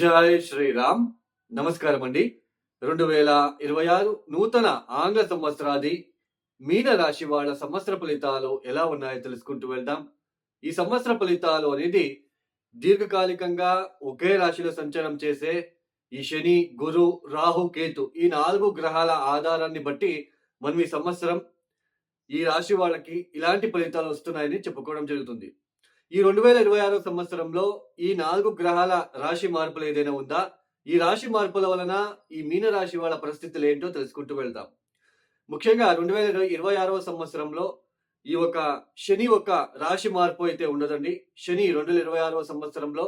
జై శ్రీరామ్. నమస్కారం అండి రెండు వేల ఇరవై ఆరు నూతన ఆంగ్ల సంవత్సరాది మీన రాశి వాళ్ళ సంవత్సర ఫలితాలు ఎలా ఉన్నాయో తెలుసుకుంటూ వెళ్దాం. ఈ సంవత్సర ఫలితాలు అనేది దీర్ఘకాలికంగా ఒకే రాశిలో సంచారం చేసే ఈ శని గురు రాహు కేతు ఈ నాలుగు గ్రహాల ఆధారాన్ని బట్టి మనం ఈ సంవత్సరం ఈ రాశి వాళ్ళకి ఇలాంటి ఫలితాలు వస్తున్నాయని చెప్పుకోవడం జరుగుతుంది. ఈ రెండు వేల ఇరవై ఆరో సంవత్సరంలో ఈ నాలుగు గ్రహాల రాశి మార్పులు ఏదైనా ఉందా? ఈ రాశి మార్పుల వలన ఈ మీన రాశి వాళ్ళ పరిస్థితులు ఏంటో తెలుసుకుంటూ వెళ్దాం. ముఖ్యంగా రెండు వేల ఇరవై ఆరవ సంవత్సరంలో ఈ ఒక శని ఒక రాశి మార్పు అయితే ఉండదండి. శని రెండు వేల ఇరవై ఆరవ సంవత్సరంలో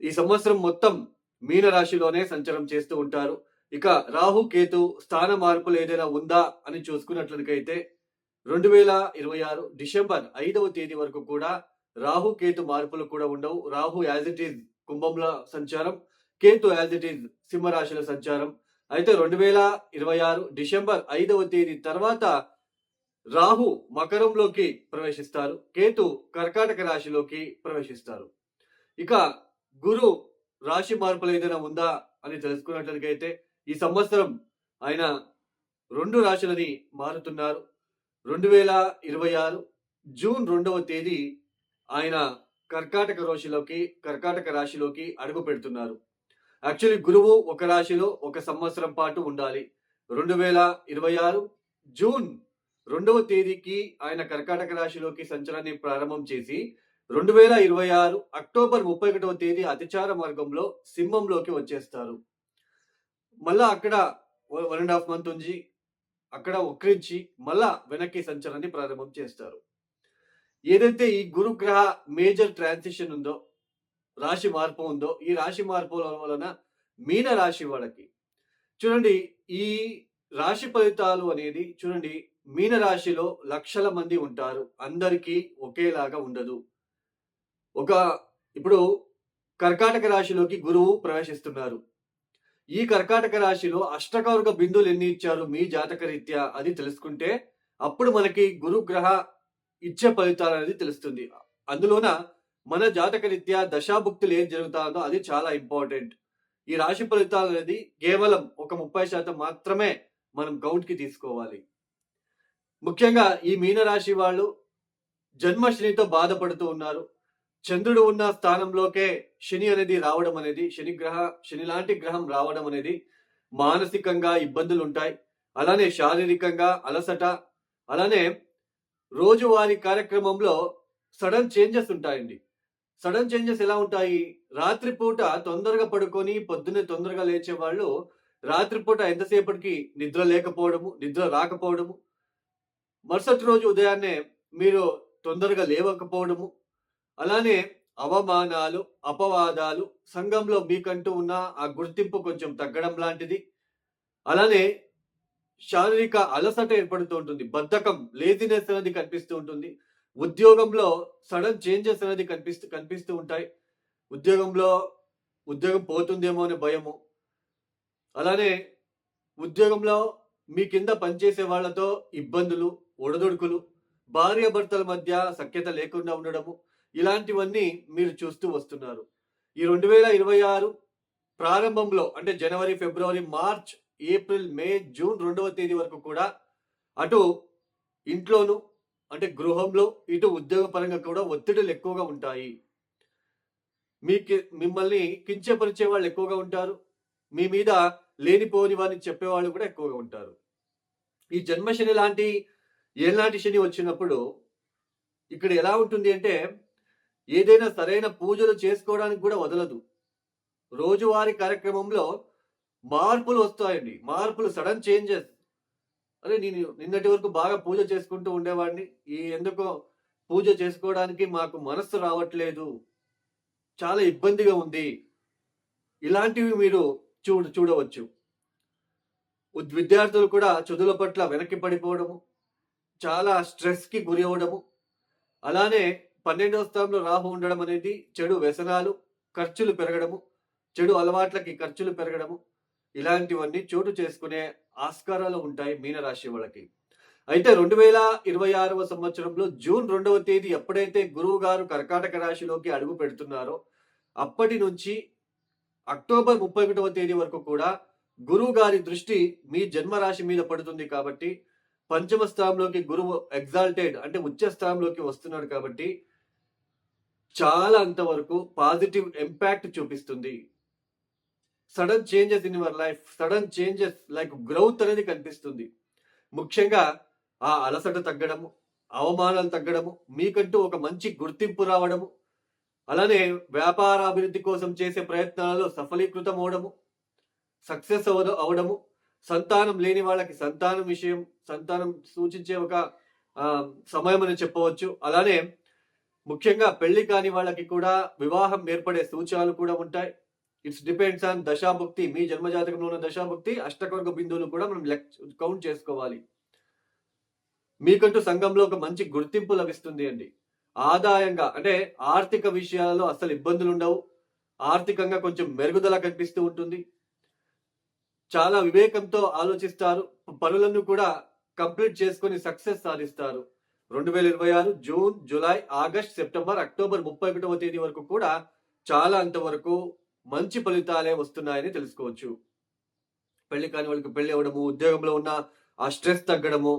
ఈ సంవత్సరం మొత్తం మీన రాశిలోనే సంచారం చేస్తూ ఉంటారు. ఇక రాహు కేతు స్థాన మార్పులు ఏదైనా ఉందా అని చూసుకున్నట్లయితే రెండు వేల ఇరవై ఆరు డిసెంబర్ ఐదవ తేదీ వరకు కూడా రాహు కేతు మార్పులు కూడా ఉండవు. రాహు యాజ్ ఇట్ ఈజ్ కుంభంలో సంచారం కేతు యాజ్ ఇట్ ఈజ్ సింహరాశిలో సంచారం. అయితే రెండు వేల ఇరవై ఆరు డిసెంబర్ ఐదవ తేదీ తర్వాత రాహు మకరంలోకి ప్రవేశిస్తారు. కేతు కర్కాటక రాశిలోకి ప్రవేశిస్తారు. ఇక గురు రాశి మార్పులు ఏదైనా ఉందా అని తెలుసుకున్నట్లయితే ఈ సంవత్సరం ఆయన రెండు రాశులని మారుతున్నారు. రెండు వేల ఇరవై ఆరు జూన్ రెండవ తేదీ ఆయన కర్కాటక రాశిలోకి కర్కాటక రాశిలోకి అడుగు పెడుతున్నారు. యాక్చువల్లీ గురువు ఒక రాశిలో ఒక సంవత్సరం పాటు ఉండాలి. రెండు వేల ఇరవై ఆరు జూన్ రెండవ తేదీకి ఆయన కర్కాటక రాశిలోకి సంచలనాన్ని ప్రారంభం చేసి రెండు వేల ఇరవై ఆరు అక్టోబర్ ముప్పై ఒకటవ తేదీ అతిచార మార్గంలో సింహంలోకి వచ్చేస్తారు. మళ్ళా అక్కడ వన్ అండ్ హాఫ్ మంత్ ఉంచి అక్కడ ఉక్రించి మళ్ళా వెనక్కి సంచలనాన్ని ప్రారంభం చేస్తారు. ఏదైతే ఈ గురుగ్రహ మేజర్ ట్రాన్సిషన్ ఉందో రాశి మార్పు ఉందో ఈ రాశి మార్పుల వలన మీన రాశి వాళ్ళకి చూడండి ఈ రాశి ఫలితాలు అనేది చూడండి మీన రాశిలో లక్షల మంది ఉంటారు. అందరికీ ఒకేలాగా ఉండదు. ఒక ఇప్పుడు కర్కాటక రాశిలోకి గురువు ప్రవేశిస్తున్నారు. ఈ కర్కాటక రాశిలో అష్టకౌరక బిందువులు ఎన్ని ఇచ్చారు మీ జాతక రీత్యా అది తెలుసుకుంటే అప్పుడు మనకి గురుగ్రహ ఇచ్చే ఫలితాలు అనేది తెలుస్తుంది. అందులోన మన జాతక రీత్యా దశాభుక్తులు ఏం జరుగుతుందో అది చాలా ఇంపార్టెంట్. ఈ రాశి ఫలితాలు అనేది కేవలం ఒక ముప్పై శాతం మాత్రమే మనం కౌంట్కి తీసుకోవాలి. ముఖ్యంగా ఈ మీన రాశి వాళ్ళు జన్మ శనితో బాధపడుతూ ఉన్నారు. చంద్రుడు ఉన్న స్థానంలోకే శని అనేది రావడం అనేది శని గ్రహ శని లాంటి గ్రహం రావడం అనేది మానసికంగా ఇబ్బందులు ఉంటాయి అలానే శారీరకంగా అలసట అలానే రోజువారీ కార్యక్రమంలో సడన్ చేంజెస్ ఉంటాయండి. సడన్ చేంజెస్ ఎలా ఉంటాయి? రాత్రిపూట తొందరగా పడుకొని పొద్దున్నే తొందరగా లేచే వాళ్ళు రాత్రిపూట ఎంతసేపటికి నిద్ర లేకపోవడము నిద్ర రాకపోవడము మరుసటి రోజు ఉదయాన్నే మీరు తొందరగా లేవకపోవడము అలానే అవమానాలు అపవాదాలు సంఘంలో మీకంటూ ఉన్న ఆ గుర్తింపు కొంచెం తగ్గడం లాంటిది. అలానే శారీరక అలసట ఏర్పడుతూ ఉంటుంది. బద్ధకం లేజినెస్ అనేది కనిపిస్తూ ఉంటుంది. ఉద్యోగంలో సడన్ చేంజెస్ అనేది కనిపిస్తూ కనిపిస్తూ ఉంటాయి. ఉద్యోగంలో ఉద్యోగం పోతుందేమో అనే భయము. అలానే ఉద్యోగంలో మీ కింద పనిచేసే వాళ్ళతో ఇబ్బందులు ఒడదొడుకులు భార్యాభర్తల మధ్య సఖ్యత లేకుండా ఉండడము ఇలాంటివన్నీ మీరు చూస్తూ వస్తున్నారు. ఈ రెండు వేల ఇరవై ఆరు ప్రారంభంలో అంటే జనవరి ఫిబ్రవరి మార్చ్ ఏప్రిల్ మే జూన్ రెండవ తేదీ వరకు కూడా అటు ఇంట్లోను అంటే గృహంలో ఇటు ఉద్యోగపరంగా కూడా ఒత్తిడులు ఎక్కువగా ఉంటాయి. మీకు మిమ్మల్ని కించపరిచే వాళ్ళు ఎక్కువగా ఉంటారు. మీ మీద లేనిపోని వారిని చెప్పేవాళ్ళు కూడా ఎక్కువగా ఉంటారు. ఈ జన్మశని లాంటి ఏలాంటి శని వచ్చినప్పుడు ఇక్కడ ఎలా ఉంటుంది అంటే ఏదైనా సరైన పూజలు చేసుకోవడానికి కూడా వదలదు. రోజువారీ కార్యక్రమంలో మార్పులు వస్తాయండి. మార్పులు సడన్ చేంజెస్. అరే నేను నిన్నటి వరకు బాగా పూజ చేసుకుంటూ ఉండేవాడిని. ఈ ఎందుకో పూజ చేసుకోవడానికి మాకు మనస్సు రావట్లేదు. చాలా ఇబ్బందిగా ఉంది. ఇలాంటివి మీరు చూడ చూడవచ్చు. విద్యార్థులు కూడా చదువుల పట్ల వెనక్కి పడిపోవడము చాలా స్ట్రెస్కి గురి అవ్వడము అలానే పన్నెండవ స్థానంలో రాహు ఉండడం అనేది చెడు వ్యసనాలు ఖర్చులు పెరగడము చెడు అలవాట్లకి ఖర్చులు పెరగడము ఇలాంటివన్నీ చోటు చేసుకునే ఆస్కారాలు ఉంటాయి మీనరాశి వాళ్ళకి. అయితే రెండు వేల ఇరవై ఆరవ సంవత్సరంలో జూన్ రెండవ తేదీ ఎప్పుడైతే గురువు గారు కర్కాటక రాశిలోకి అడుగు పెడుతున్నారో అప్పటి నుంచి అక్టోబర్ ముప్పై ఒకటవ తేదీ వరకు కూడా గురువు గారి దృష్టి మీ జన్మరాశి మీద పడుతుంది కాబట్టి పంచమ స్థానంలోకి గురువు ఎగ్జాల్టెడ్ అంటే ఉచ్చ స్థానంలోకి వస్తున్నాడు కాబట్టి చాలా అంతవరకు పాజిటివ్ ఇంపాక్ట్ చూపిస్తుంది. Sudden changes in your life sudden changes like growth అనేది కనిపిస్తుంది. ముఖ్యంగా ఆ అలసట తగ్గడము అవమానాలు తగ్గడము మీకంటూ ఒక మంచి గుర్తింపు రావడము అలానే వ్యాపార అభివృద్ధి కోసం చేసే ప్రయత్నాలలో సఫలీకృతం అవడము సక్సెస్ అవ అవడము సంతానం లేని వాళ్ళకి సంతానం విషయం సంతానం సూచించే ఒక సమయం అని చెప్పవచ్చు. అలానే ముఖ్యంగా పెళ్ళి కాని వాళ్ళకి కూడా వివాహం ఏర్పడే సూచనలు కూడా ఉంటాయి. ఇట్స్ డిపెండ్స్ ఆన్ దశాభుక్తి. మీ జన్మజాతకంలో ఉన్న దశాభుక్తి అష్టకవర్గ బిందువులు కూడా మనం లెక్ కౌంట్ చేసుకోవాలి. మీకంటూ సంఘంలో ఒక మంచి గుర్తింపు లభిస్తుంది అండి. ఆదాయంగా అంటే ఆర్థిక విషయాలలో అసలు ఇబ్బందులు ఉండవు. ఆర్థికంగా కొంచెం మెరుగుదల కనిపిస్తూ ఉంటుంది. చాలా వివేకంతో ఆలోచిస్తారు. పనులను కూడా కంప్లీట్ చేసుకొని సక్సెస్ సాధిస్తారు. రెండు వేల ఇరవై ఆరు June July August September October ముప్పై ఒకటవ తేదీ వరకు కూడా చాలా అంతవరకు మంచి ఫలితాలే వస్తున్నాయని తెలుసుకోవచ్చు. పెళ్ళి కాని వాళ్ళకి పెళ్ళి అవ్వడము ఉద్యోగంలో ఉన్న ఆ స్ట్రెస్ తగ్గడము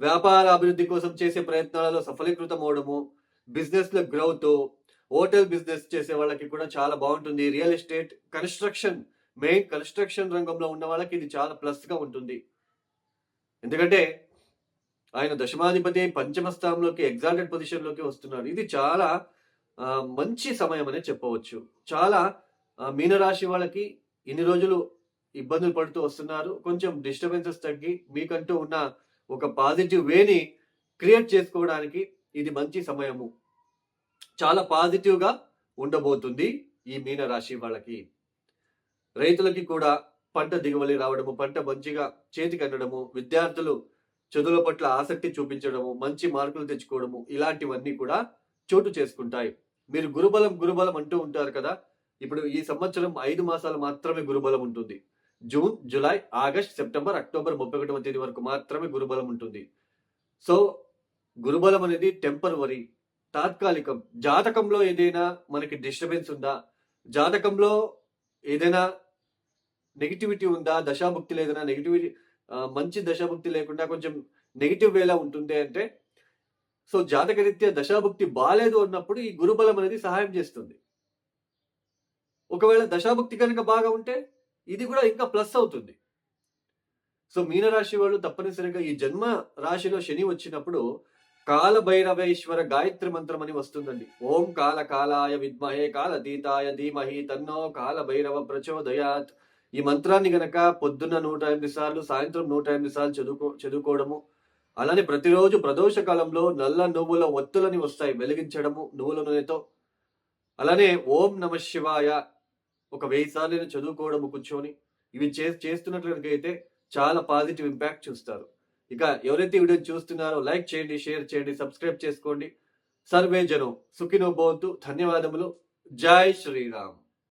వ్యాపార అభివృద్ధి కోసం చేసే ప్రయత్నాలలో సఫలీకృతం అవడము బిజినెస్లో గ్రోత్ హోటల్ బిజినెస్ చేసే వాళ్ళకి కూడా చాలా బాగుంటుంది. Real estate construction main construction రంగంలో ఉన్న వాళ్ళకి ఇది చాలా ప్లస్గా ఉంటుంది. ఎందుకంటే ఆయన దశమాధిపతి పంచమ స్థానంలోకి ఎగ్జాల్టెడ్ పొజిషన్లోకి వస్తున్నారు ఇది చాలా మంచి సమయం అనే చెప్పవచ్చు. చాలా మీనరాశి వాళ్ళకి ఇన్ని రోజులు ఇబ్బందులు పడుతూ వస్తున్నారు. కొంచెం డిస్టర్బెన్సెస్ తగ్గి మీకంటూ ఉన్న ఒక పాజిటివ్ వేని క్రియేట్ చేసుకోవడానికి ఇది మంచి సమయము. చాలా పాజిటివ్గా ఉండబోతుంది ఈ మీన రాశి వాళ్ళకి. రైతులకి కూడా పంట దిగుబడి రావడము పంట మంచిగా చేతికి అందడము విద్యార్థులు చదువుల పట్ల ఆసక్తి చూపించడము మంచి మార్కులు తెచ్చుకోవడము ఇలాంటివన్నీ కూడా చోటు చేసుకుంటాయి. మీరు గురుబలం గురుబలం అంటూ ఉంటారు కదా ఇప్పుడు ఈ సంవత్సరం ఐదు మాసాలు మాత్రమే గురుబలం ఉంటుంది. June July August September October ముప్పై ఒకటవ తేదీ వరకు మాత్రమే గురుబలం ఉంటుంది. సో గురుబలం అనేది టెంపరవరీ తాత్కాలికం. జాతకంలో ఏదైనా మనకి డిస్టర్బెన్స్ ఉందా? జాతకంలో ఏదైనా నెగిటివిటీ ఉందా? దశాభుక్తిలో ఏదైనా నెగిటివిటీ మంచి దశాభుక్తి లేకుండా కొంచెం నెగిటివ్ వేలా ఉంటుంది అంటే సో జాతకరీత్యా దశాభుక్తి బాలేదు అన్నప్పుడు ఈ గురుబలం అనేది సహాయం చేస్తుంది. ఒకవేళ దశాభుక్తి కనుక బాగా ఉంటే ఇది కూడా ఇంకా ప్లస్ అవుతుంది. సో మీనరాశి వాళ్ళు తప్పనిసరిగా ఈ జన్మ రాశిలో శని వచ్చినప్పుడు కాల భైరవేశ్వర గాయత్రి మంత్రం అని వస్తుందండి. ఓం కాల కాలాయ విద్మహే కాల దీతాయ ధీమహి తన్నో కాల భైరవ ప్రచోదయాత్. ఈ మంత్రాన్ని గనక పొద్దున్న నూట ఎనిమిది సార్లు సాయంత్రం నూట ఎనిమిది సార్లు చదువుకో చదువుకోవడము అలానే ప్రతిరోజు ప్రదోష కాలంలో నల్ల నువ్వుల ఒత్తులని వస్తాయి వెలిగించడము నువ్వుల నూనెతో. అలానే ఓం నమ శివాయ ఒక వెయ్యి సార్లు చదువుకోవడం కూర్చొని ఇవి చే చేస్తున్నట్లయితే చాలా పాజిటివ్ ఇంపాక్ట్ చూస్తారు. ఇక ఎవరైతే వీడియో చూస్తున్నారో లైక్ చేయండి షేర్ చేయండి సబ్స్క్రైబ్ చేసుకోండి. సర్వే జనం సుఖినో భవంతు. ధన్యవాదములు. జై శ్రీరామ్.